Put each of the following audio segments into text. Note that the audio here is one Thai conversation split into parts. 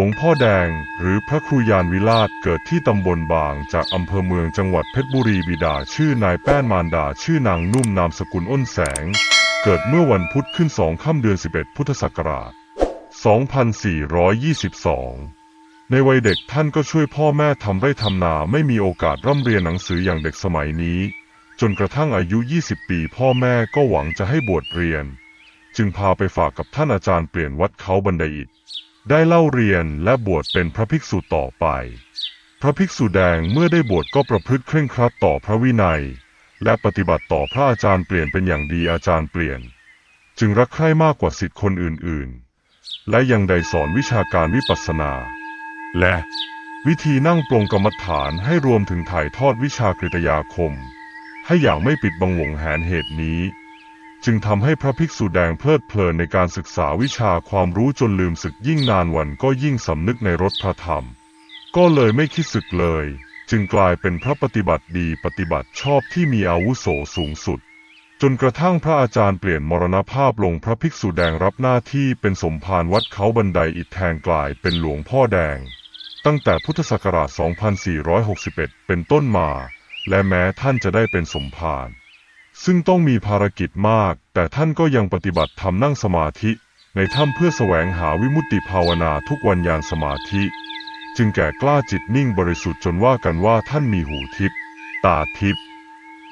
หลวงพ่อแดงหรือพระครูยานวิราชเกิดที่ตำบลบางจากอำเภอเมืองจังหวัดเพชรบุรีบิดาชื่อนายแป้นมารดาชื่อนางนุ่มนามสกุลอ้นแสง เกิดเมื่อวันพุธขึ้นสองค่ำเดือน 11 พุทธศักราช 2422 ในวัยเด็กท่านก็ช่วยพ่อแม่ทำไร่ทำนาไม่มีโอกาสร่ำเรียนหนังสืออย่างเด็กสมัยนี้ จนกระทั่งอายุ 20 ปี พ่อแม่ก็หวังจะให้บวชเรียน จึงพาไปฝากกับท่านอาจารย์เปลี่ยนวัดเขาบันไดอิฐ ได้เล่าเรียนและบวชเป็นพระภิกษุต่อไป พระภิกษุแดงเมื่อได้บวชก็ประพฤติเคร่งครัดต่อพระวินัย และปฏิบัติต่อพระอาจารย์เปลี่ยนเป็นอย่างดีอาจารย์เปลี่ยน จึงรักใคร่มากกว่าสิทธิคนอื่นๆ และยังได้สอนวิชาการวิปัสสนา และวิธีนั่งปลงกรรมฐานให้รวมถึงถ่ายทอดวิชากฤตยาคม ให้อย่างไม่ปิดบังหวงแหนเหตุนี้ จึงทำให้พระภิกษุแดงเพลิดเพลินในการศึกษาวิชาความรู้จนลืมศึกยิ่งนานวันก็ยิ่งสำนึกในรสพระธรรม ก็เลยไม่คิดศึกเลย จึงกลายเป็นพระปฏิบัติดีปฏิบัติชอบที่มีอาวุโสสูงสุด จนกระทั่งพระอาจารย์เปลี่ยนมรณภาพลงพระภิกษุแดงรับหน้าที่เป็นสมภารวัดเขาบันไดอิฐแทนกลายเป็นหลวงพ่อแดง ตั้งแต่พุทธศักราช 2461 เป็นต้นมา และแม้ท่านจะได้เป็นสมภาร ซึ่งต้องมีภารกิจมาก แต่ท่านก็ยังปฏิบัติธรรมนั่งสมาธิ ในถ้ำเพื่อแสวงหาวิมุตติภาวนาทุกวันยานสมาธิ จึงแก่กล้าจิตนิ่งบริสุทธิ์จนว่ากันว่าท่านมีหูทิพย์ตาทิพย์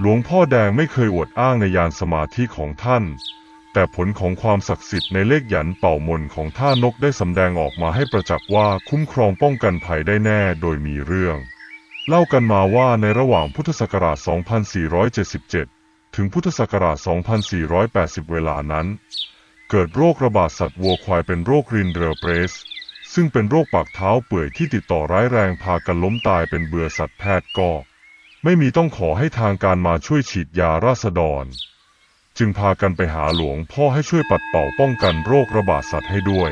หลวงพ่อแดงไม่เคยอวดอ้างในยานสมาธิของท่าน แต่ผลของความศักดิ์สิทธิ์ในเลขหยันเป่ามนของท่านกได้สำแดงออกมาให้ประจักษ์ว่าคุ้มครองป้องกันภัยได้แน่โดยมีเรื่อง เล่ากันมาว่าในระหว่างพุทธศักราช 2477 ถึงพุทธศักราช 2480 เวลานั้น เกิดโรคระบาดสัตว์วัวควายเป็นโรครินเดอร์เบรส ซึ่งเป็นโรคปากเท้าเปื่อยที่ติดต่อร้ายแรงพากันล้มตายเป็นเบื่อสัตว์แพทย์ก็ ไม่มีต้องขอให้ทางการมาช่วยฉีดยาราษฎร จึงพากันไปหาหลวงพ่อให้ช่วยปัดเป่าป้องกันโรคระบาดสัตว์ให้ด้วย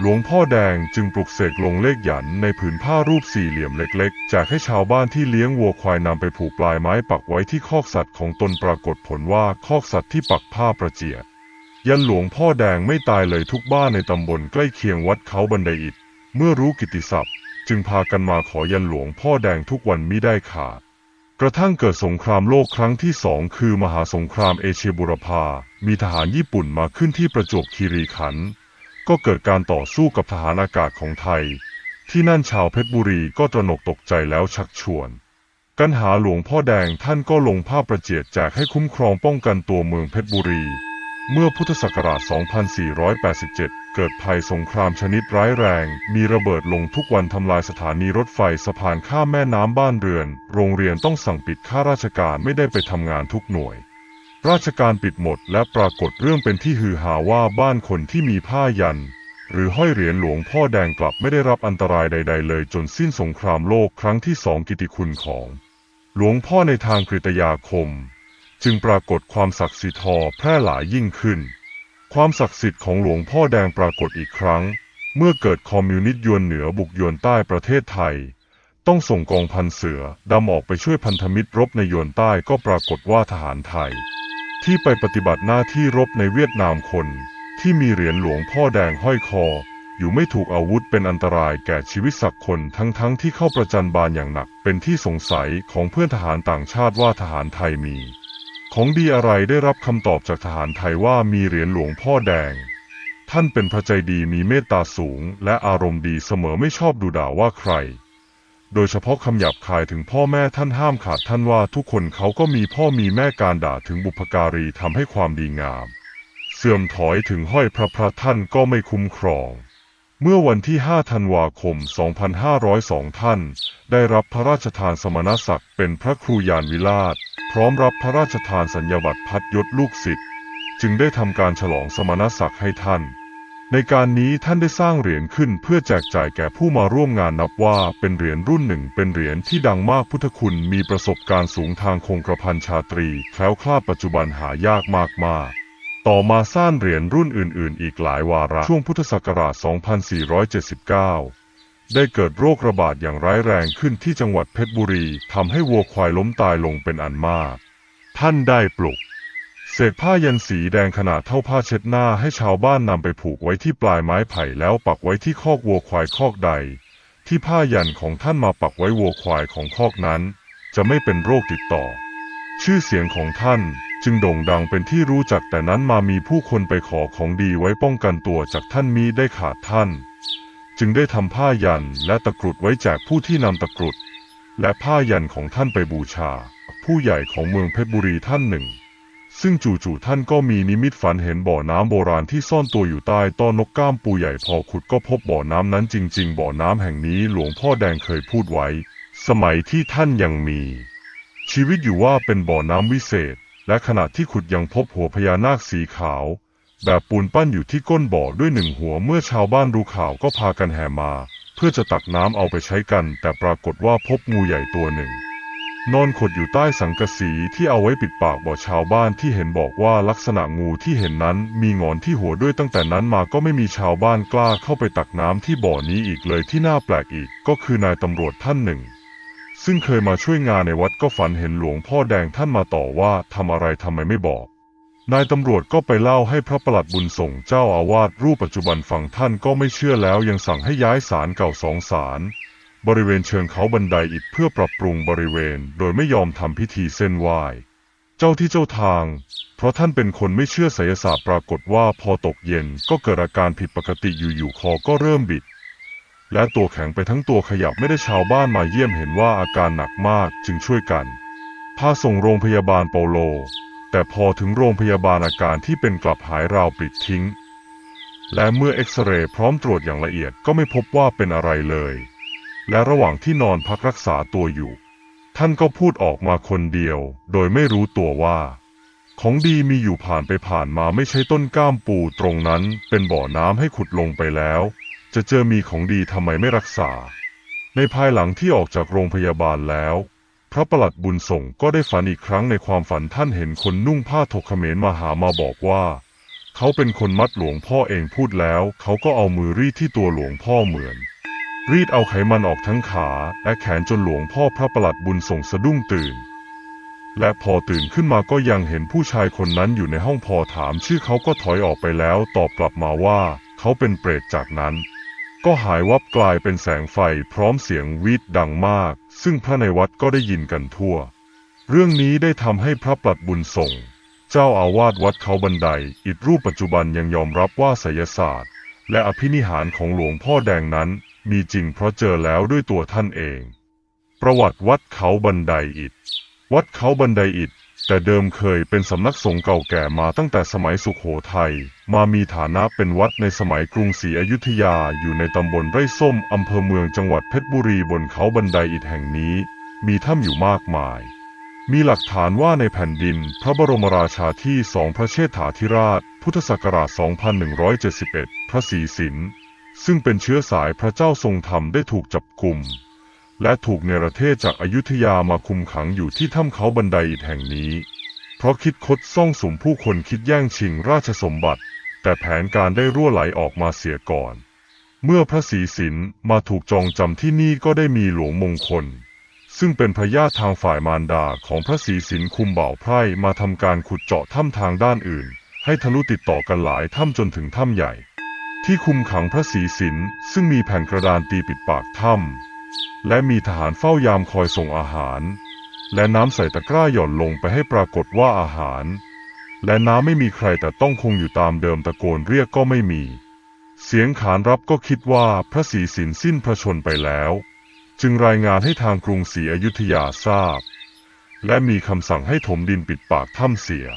หลวงพ่อแดงจึงปลุกเสกลงเลขหยันในผืนผ้ารูปสี่เหลี่ยมเล็กๆจากให้ชาวบ้านที่เลี้ยงวัวควายนำไปผูกปลายไม้ปักไว้ที่คอกสัตว์ของตนปรากฏผลว่าคอกสัตว์ที่ปักผ้าประเจียดยันหลวงพ่อแดงไม่ตายเลยทุกบ้านในตำบลใกล้เคียงวัดเขาบันไดอิฐเมื่อรู้กิตติศัพท์ จึงพากันมาขอยันหลวงพ่อแดงทุกวันมิได้ขาดกระทั่งเกิดสงครามโลกครั้งที่สองคือมหาสงครามเอเชียบุรพา มีทหารญี่ปุ่นมาขึ้นที่ประจวบคีรีขันธ์ ก็เกิดการต่อสู้กับทหารอากาศของไทย ที่นั่นชาวเพชรบุรีก็ตระหนกตกใจแล้วชักชวน กันหาหลวงพ่อแดงท่านก็ลงผ้าประเจียดแจกให้คุ้มครองป้องกันตัวเมืองเพชรบุรี เมื่อพุทธศักราช 2487 เกิดภัยสงครามชนิดร้ายแรง มีระเบิดลงทุกวันทำลายสถานีรถไฟสะพานข้ามแม่น้ำบ้านเรือน โรงเรียนต้องสั่งปิดข้าราชการไม่ได้ไปทำงานทุกหน่วย ราชการปิดหมดและปรากฏเรื่องเป็นที่ฮือฮาว่าบ้านคนที่มีผ้ายัน หรือห้อยเหรียญหลวงพ่อแดงกลับไม่ได้รับอันตรายใด ๆ เลยจนสิ้นสงครามโลกครั้งที่สองกิติคุณของ หลวงพ่อในทางกฤตยาคม จึงปรากฏความศักดิ์สิทธิ์ทอแพร่หลายยิ่งขึ้น ความศักดิ์สิทธิ์ของหลวงพ่อแดงปรากฏอีกครั้ง เมื่อเกิดคอมมิวนิสต์ยวนเหนือบุกยวนใต้ประเทศไทยต้องส่งกองพันเสือดำออกไปช่วยพันธมิตรรบในยวนใต้ก็ปรากฏว่าทหารไทย ที่ไปปฏิบัติหน้าที่รบในเวียดนามคน ที่มีเหรียญหลวงพ่อแดงห้อยคอ อยู่ไม่ถูกอาวุธเป็นอันตรายแก่ชีวิตสักคนทั้งๆทที่เข้าประจันบานอย่างหนัก เป็นที่สงสัยของเพื่อนทหารต่างชาติว่าทหารไทยมี ของดีอะไรได้รับคำตอบจากทหารไทยว่ามีเหรียญหลวงพ่อแดง ท่านเป็นพระใจดีมีเมตตาสูง และอารมณ์ดีเสมอไม่ชอบดูด่าว่าใคร โดยเฉพาะคำหยาบคายถึงพ่อแม่ท่านห้ามขาดท่านว่าทุกคนเขาก็มีพ่อมีแม่การด่าถึงบุพการีทำให้ความดีงาม เสื่อมถอยถึงห้อยพระพระท่านก็ไม่คุ้มครอง เมื่อวันที่ 5 ธันวาคม 2502 ท่าน ได้รับพระราชทานสมณศักดิ์เป็นพระครูยานวิราช พร้อมรับพระราชทานสัญญบัตรพัดยศลูกศิษย์จึงได้ทำการฉลองสมณศักดิ์ให้ท่าน ในการนี้ท่านได้สร้างเหรียญขึ้นเพื่อแจกจ่ายแก่ผู้มาร่วมงานนับว่าเป็นเหรียญรุ่นหนึ่ง เป็นเหรียญที่ดังมากพุทธคุณมีประสบการณ์สูงทางคงกระพันชาตรีแคล้วคลาดปัจจุบันหายากมากมากๆต่อมาสร้างเหรียญรุ่นอื่น ๆ อีกหลายวาระช่วงพุทธศักราช 2479 ได้เกิดโรคระบาดอย่างร้ายแรงขึ้นที่จังหวัดเพชรบุรีทำให้วัวควายล้มตายลงเป็นอันมาก ท่านได้ปลุก เศษผ้ายันสีแดงขนาดเท่าผ้าเช็ดหน้าให้ชาวบ้านนำไปผูกไว้ที่ปลายไม้ไผ่แล้วปักไว้ที่คอกวัวควายคอกใด ที่ผ้ายันของท่านมาปักไว้วัวควายของคอกนั้น จะไม่เป็นโรคติดต่อ ชื่อเสียงของท่านจึงโด่งดังเป็นที่รู้จักแต่นั้นมามีผู้คนไปขอของดีไว้ป้องกันตัวจากท่านมีได้ขาดท่าน จึงได้ทำผ้ายันและตะกรุดไว้แจกผู้ที่นำตะกรุด และผ้ายันของท่านไปบูชา ผู้ใหญ่ของเมืองเพชรบุรีท่านหนึ่ง ซึ่งจู่ๆท่านก็มีนิมิตฝันเห็นบ่อน้ำโบราณที่ซ่อนตัวอยู่ใต้ต้นนกก้ามปูใหญ่พอขุดก็พบบ่อน้ำนั้นจริง ๆ บ่อน้ำแห่งนี้หลวงพ่อแดงเคยพูดไว้ สมัยที่ท่านยังมี ชีวิตอยู่ว่าเป็นบ่อน้ำวิเศษ และขณะที่ขุดยังพบหัวพญานาคสีขาว แบบปูนปั้นอยู่ที่ก้นบ่อด้วยหนึ่งหัวเมื่อชาวบ้านรู้ข่าวก็พากันแห่มา เพื่อจะตักน้ำเอาไปใช้กัน แต่ปรากฏว่าพบงูใหญ่ตัวหนึ่ง นอนขดอยู่ใต้สังกะสีที่เอาไว้ปิดปากบ่อชาวบ้านที่เห็นบอกว่าลักษณะงูที่เห็นนั้นมีงอนที่หัวด้วยตั้งแต่นั้นมาก็ไม่มีชาวบ้านกล้าเข้าไปตักน้ำที่บ่อนี้อีกเลยที่น่าแปลกอีกก็คือนายตำรวจท่านหนึ่ง ซึ่งเคยมาช่วยงานในวัดก็ฝันเห็นหลวงพ่อแดงท่านมาต่อว่าทำอะไรทำไมไม่บอก นายตำรวจก็ไปเล่าให้พระประหลัดบุญส่งเจ้าอาวาสรูปปัจจุบันฝั่งท่านก็ไม่เชื่อแล้วยังสั่งให้ย้ายศาลเก่าสองศาล บริเวณเชิงเขาบันไดอิฐเพื่อปรับปรุงบริเวณ โดยไม่ยอมทำพิธีเส้นไหว้เจ้าที่เจ้าทาง เพราะท่านเป็นคนไม่เชื่อไสยศาสตร์ปรากฏว่าพอตกเย็นก็เกิดอาการผิดปกติอยู่ๆคอก็เริ่มบิด และตัวแข็งไปทั้งตัวขยับไม่ได้ชาวบ้านมาเยี่ยมเห็นว่าอาการหนักมากจึงช่วยกัน พาส่งโรงพยาบาลเปาโล แต่พอถึงโรงพยาบาลอาการที่เป็นกลับหายราวปลิดทิ้ง และเมื่อเอ็กซเรย์พร้อมตรวจอย่างละเอียดก็ไม่พบว่าเป็นอะไรเลย และระหว่างที่นอนพักรักษาตัวอยู่ ท่านก็พูดออกมาคนเดียว โดยไม่รู้ตัวว่า ของดีมีอยู่ผ่านไปผ่านมาไม่ใช่ต้นก้ามปูตรงนั้น เป็นบ่อน้ำให้ขุดลงไปแล้ว จะเจอมีของดีทำไมไม่รักษา ในภายหลังที่ออกจากโรงพยาบาลแล้ว พระประหลัดบุญส่งก็ได้ฝันอีกครั้งในความฝันท่านเห็นคนนุ่งผ้าถกเขมรมาหามาบอกว่าเขาเป็นคนมัดหลวงพ่อเองพูดแล้ว เขาก็เอามือรีดที่ตัวหลวงพ่อเหมือน รีดเอาไขมันออกทั้งขาและแขนจนหลวงพ่อพระประหลัดบุญส่งสะดุ้งตื่น และพอตื่นขึ้นมาก็ยังเห็นผู้ชายคนนั้นอยู่ในห้องพอถามชื่อเขาก็ถอยออกไปแล้วตอบกลับมาว่าเขาเป็นเปรตจากนั้น ก็หายวับกลายเป็นแสงไฟพร้อมเสียงวีดดังมาก ซึ่งพระในวัดก็ได้ยินกันทั่ว เรื่องนี้ได้ทำให้พระปลัดบุญส่ง เจ้าอาวาสวัดเขาบันไดอิฐรูปปัจจุบันยังยอมรับว่าไสยศาสตร์ และอภินิหารของหลวงพ่อแดงนั้น มีจริงเพราะเจอแล้วด้วยตัวท่านเอง ประวัติวัดเขาบันไดอิฐ วัดเขาบันไดอิฐ แต่เดิมเคยเป็นสำนักสงฆ์เก่าแก่มาตั้งแต่สมัยสุขโขทัย มามีฐานะเป็นวัดในสมัยกรุงศรีอยุธยาอยู่ในตำบลไร่ส้มอำเภอเมืองจังหวัดเพชรบุรีบนเขาบันไดอิฐแห่งนี้ มีถ้ำอยู่มากมาย มีหลักฐานว่าในแผ่นดิน พระบรมราชาที่สองพระเชษฐาธิราช พุทธศักราช 2171 พระศรีสิน ซึ่งเป็นเชื้อสายพระเจ้าทรงธรรมได้ถูกจับกลุ่ม และถูกเนรเทศจากอายุทยามาคุมขังอยู่ที่ถ้ำเขาบันไดอิฐแห่งนี้ เพราะคิดคดซ่องสมผู้คนคิดแย่งชิงราชสมบัติ แต่แผนการได้รั่วไหลออกมาเสียก่อน เมื่อพระศรีสินมาถูกจองจำที่นี่ก็ได้มีหลวงมงคล ซึ่งเป็นพระญาติทางฝ่ายมารดาของพระศรีสินคุมบ่าวไพร่มาทำการขุดเจาะถ้ำทางด้านอื่น ให้ทะลุติดต่อกันหลายถ้ำจนถึงถ้ำใหญ่ ที่คุมขังพระศรีสินซึ่งมีแผ่นกระดานตีปิดปากถ้ำและมีทหารเฝ้ายามคอยส่งอาหาร และน้ำใส่ตะกร้าหย่อนลงไปให้ปรากฏว่าอาหาร และน้ำไม่มีใครแต่ต้องคงอยู่ตามเดิมตะโกนเรียกก็ไม่มี เสียงขานรับก็คิดว่าพระศรีสินสิ้นพระชนไปแล้ว จึงรายงานให้ทางกรุงศรีอยุธยาทราบ และมีคำสั่งให้ถมดินปิดปากถ้ำเสีย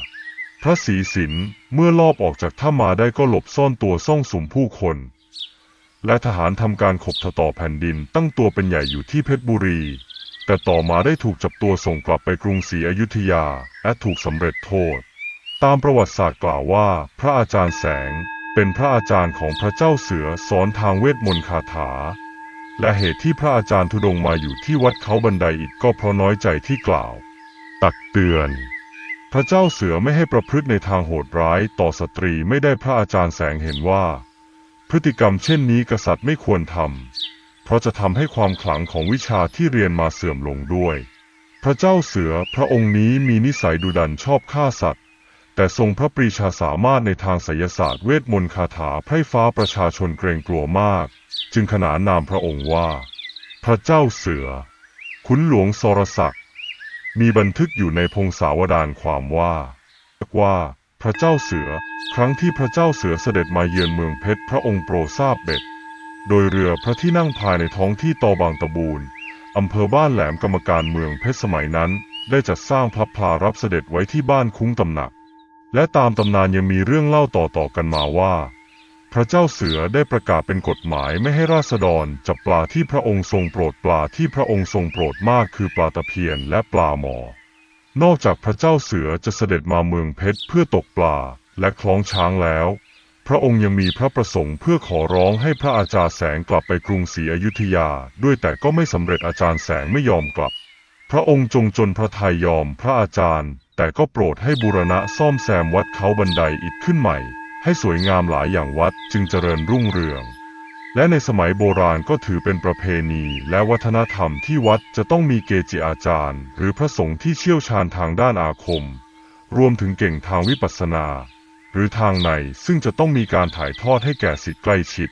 พระศรีสินเมื่อลอบออกจากถ้ำมาได้ก็หลบซ่อนตัวซ่องสุมผู้คน และทหารทำการขบถต่อแผ่นดินตั้งตัวเป็นใหญ่อยู่ที่เพชรบุรี แต่ต่อมาได้ถูกจับตัวส่งกลับไปกรุงศรีอยุธยา และถูกสำเร็จโทษ ตามประวัติศาสตร์กล่าวว่า พระอาจารย์แสง เป็นพระอาจารย์ของพระเจ้าเสือสอนทางเวทมนต์คาถา และเหตุที่พระอาจารย์ธุดงมาอยู่ที่วัดเขาบันไดอิฐก็เพราะน้อยใจที่กล่าว ตักเตือน พระเจ้าเสือไม่ให้ประพฤติในทางโหดร้ายต่อสตรีไม่ได้พระอาจารย์แสงเห็นว่า พฤติกรรมเช่นนี้กษัตริย์ไม่ควรทำเพราะจะทำให้ความขลังของวิชาที่เรียนมาเสื่อมลงด้วย พระเจ้าเสือพระองค์นี้มีนิสัยดุดันชอบฆ่าสัตว์ แต่ทรงพระปรีชาสามารถในทางไสยศาสตร์เวทมนต์คาถาไพร่ฟ้าประชาชนเกรงกลัวมาก จึงขนานนามพระองค์ว่า พระเจ้าเสือ ขุนหลวงสรศักดิ์ มีบันทึกอยู่ในพงศาวดารความว่าว่า พระเจ้าเสือ ครั้งที่พระเจ้าเสือเสด็จมาเยือนเมืองเพชรพระองค์โปรทราบเบ็ด โดยเรือพระที่นั่งภายในท้องที่ตอบางตะบูนอำเภอบ้านแหลมกรรมการเมืองเพชรสมัยนั้น ได้จัดสร้างพระพลารับเสด็จไว้ที่บ้านคุ้งตำหนัก และตามตำนานยังมีเรื่องเล่าต่อๆกันมาว่า พระเจ้าเสือได้ประกาศเป็นกฎหมายไม่ให้ราษฎรจับปลาที่พระองค์ทรงโปรดปลาที่พระองค์ทรงโปรดมากคือปลาตะเพียนและปลาหมอ นอกจากพระเจ้าเสือจะเสด็จมาเมืองเพชรเพื่อตกปลาและคล้องช้างแล้ว พระองค์ยังมีพระประสงค์เพื่อขอร้องให้พระอาจารย์แสงกลับไปกรุงศรีอยุธยา ด้วยแต่ก็ไม่สำเร็จอาจารย์แสงไม่ยอมกลับ พระองค์จงจนพระทัยยอมพระอาจารย์ แต่ก็โปรดให้บูรณะซ่อมแซมวัดเขาบันไดอิฐขึ้นใหม่ ให้สวยงามหลายอย่างวัดจึงเจริญรุ่งเรือง และในสมัยโบราณก็ถือเป็นประเพณีและวัฒนธรรมที่วัดจะต้องมีเกจิอาจารย์ หรือพระสงฆ์ที่เชี่ยวชาญทางด้านอาคม รวมถึงเก่งทางวิปัสสนา หรือทางในซึ่งจะต้องมีการถ่ายทอดให้แก่สิทธิ์ใกล้ชิด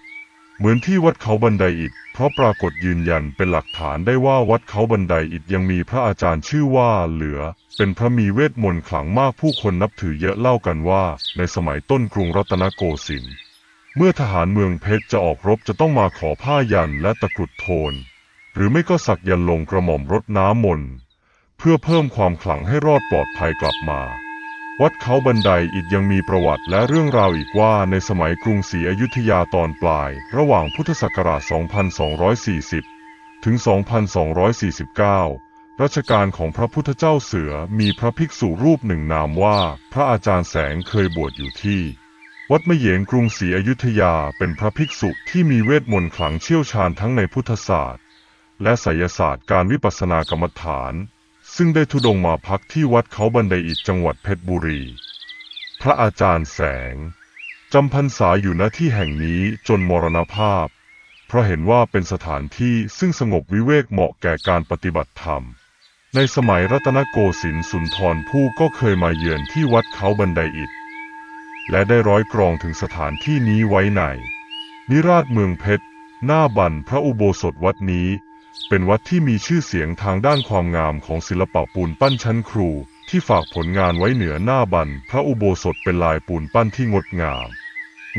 เหมือนที่วัดเขาบันไดอิฐ เพราะปรากฏยืนยันเป็นหลักฐานได้ว่าวัดเขาบันไดอิฐยังมีพระอาจารย์ชื่อว่าเหลือ เป็นพระมีเวทมนต์ขลังมากผู้คนนับถือเยอะเล่ากันว่า ในสมัยต้นกรุงรัตนโกสินทร์เมื่อทหารเมืองเพชรจะออกรบจะต้องมาขอผ้ายันและตะกรุดโทน หรือไม่ก็สักยันลงกระหม่อมรดน้ำมนต์เพื่อเพิ่มความขลังให้รอดปลอดภัยกลับมา วัดเขาบันไดอิฐยังมีประวัติและเรื่องราวอีกว่าในสมัยกรุงศรีอยุธยาตอนปลาย ระหว่างพุทธศักราช 2240 ถึง 2249 รัชกาลของพระพุทธเจ้าเสือมีพระภิกษุรูปหนึ่งนามว่าพระอาจารย์แสงเคยบวชอยู่ที่ วัดมะเหยงกรุงศรีอยุธยาเป็นพระภิกษุที่มีเวทมนต์ขลังเชี่ยวชาญทั้งในพุทธศาสตร์ และไสยศาสตร์การวิปัสสนากรรมฐาน ซึ่งได้ทุดงมาพักที่วัดเขาบันไดอิฐจังหวัดเพชรบุรี พระอาจารย์แสงจำพรรษาอยู่ณที่แห่งนี้จนมรณภาพ เพราะเห็นว่าเป็นสถานที่ซึ่งสงบวิเวกเหมาะแก่การปฏิบัติธรรม ในสมัยรัตนโกสินทร์สุนทรภู่ก็เคยมาเยือนที่วัดเขาบันไดอิฐและได้ร้อยกรองถึงสถานที่นี้ไว้ใน นิราชเมืองเพชรหน้าบันพระอุโบสถวัดนี้ เป็นวัดที่มีชื่อเสียงทางด้านความงามของศิลปะปูนปั้นชั้นครู ที่ฝากผลงานไว้เหนือหน้าบัน พระอุโบสถเป็นลายปูนปั้นที่งดงาม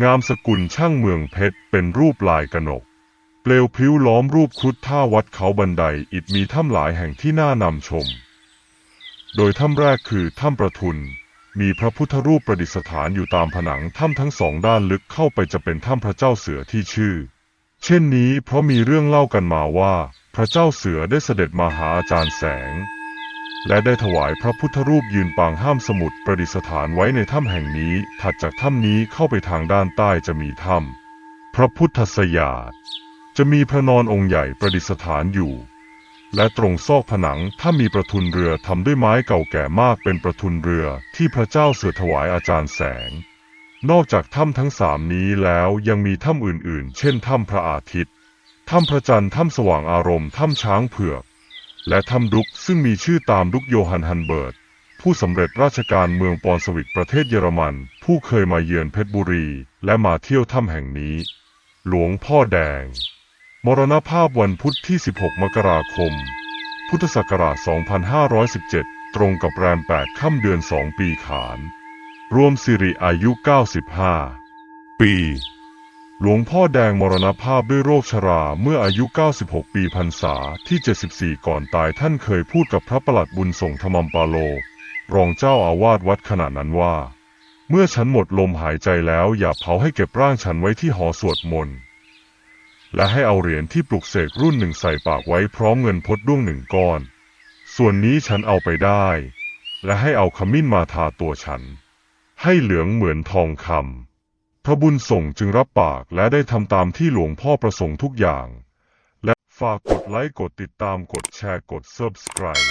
งามสกุลช่างเมืองเพชร เป็นรูปลายกนก เปลวพลิ้วล้อมรูปครุฑท่าวัดเขาบันไดอิฐมีถ้ำหลายแห่งที่น่านำชม โดยถ้ำแรกคือถ้ำประทุน มีพระพุทธรูปประดิษฐานอยู่ตามผนังถ้ำทั้งสองด้านลึกเข้าไปจะเป็นถ้ำพระเจ้าเสือที่ชื่อ เช่นนี้เพราะมีเรื่องเล่ากันมาว่า ระเจ้าเสือได้เสด็จมาหาอาจารย์แสง และได้ถวายพระพุทธรูปยืนปางห้ามสมุดประดิษฐานไว้ในถ้ำแห่งนี้ ถัดจากถ้ำนี้เข้าไปทางด้านใต้จะมีถ้ำพระพุทธสยาดจะมีพระนอนองค์ใหญ่ประดิษฐานอยู่ และตรงซอกผนังถ้ามีประทุนเรือทำด้วยไม้เก่าแก่มากเป็นประทุนเรือที่พระเจ้าเสือถวายอาจารย์แสง นอกจากถ้ำทั้งสามนี้แล้วยังมีถ้ำอื่นๆ เช่นถ้ำพระอาทิตย์ ถ้ำพระจันทร์ถ้ำสว่างอารมณ์ถ้ำช้างเผือก และถ้ำดุกซึ่งมีชื่อตามดุกโยฮันฮันเบิร์ตผู้สำเร็จราชการเมืองปอนสวิกประเทศเยอรมัน ผู้เคยมาเยือนเพชรบุรี และมาเที่ยวถ้ำแห่งนี้ หลวงพ่อแดง มรณภาพวันพุธที่ 16 มกราคม พุทธศักราช 2517 ตรงกับแรม 8 ค่ำเดือน 2 ปีขาน รวมสิริอายุ 95 ปี หลวงพ่อแดงมรณภาพด้วยโรคชราเมื่ออายุ 96 ปีพรรษาที่ 74 ก่อนตายท่านเคยพูดกับพระประหลัดบุญส่งธรรมัมปาโล รองเจ้าอาวาสวัดขณะนั้นว่า เมื่อฉันหมดลมหายใจแล้วอย่าเผาให้เก็บร่างฉันไว้ที่หอสวดมนต์และให้เอาเหรียญที่ปลุกเสกรุ่นหนึ่งใส่ปากไว้พร้อมเงินพดด้วงหนึ่งก้อน ส่วนนี้ฉันเอาไปได้ และให้เอาขมิ้นมาทาตัวฉัน ให้เหลืองเหมือนทองคำ พระบุญส่งจึงรับปากและได้ทำตามที่หลวงพ่อประสงค์ทุกอย่าง และฝากกดไลค์กดติดตามกดแชร์กด Subscribe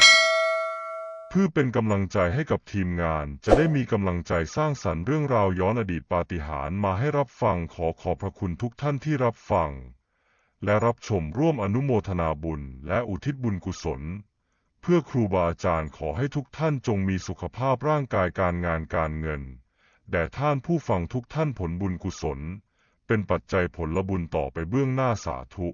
เพื่อเป็นกำลังใจให้กับทีมงาน จะได้มีกำลังใจสร้างสรรค์เรื่องราวย้อนอดีตปาฏิหาริย์มาให้รับฟังขอขอบพระคุณทุกท่านที่รับฟัง และรับชมร่วมอนุโมทนาบุญและอุทิศบุญกุศล เพื่อครูบาอาจารย์ขอให้ทุกท่านจงมีสุขภาพร่างกายการงานการเงิน แด่ท่านผู้ฟังทุกท่านผลบุญกุศล เป็นปัจจัยผลบุญต่อไปเบื้องหน้าสาธุ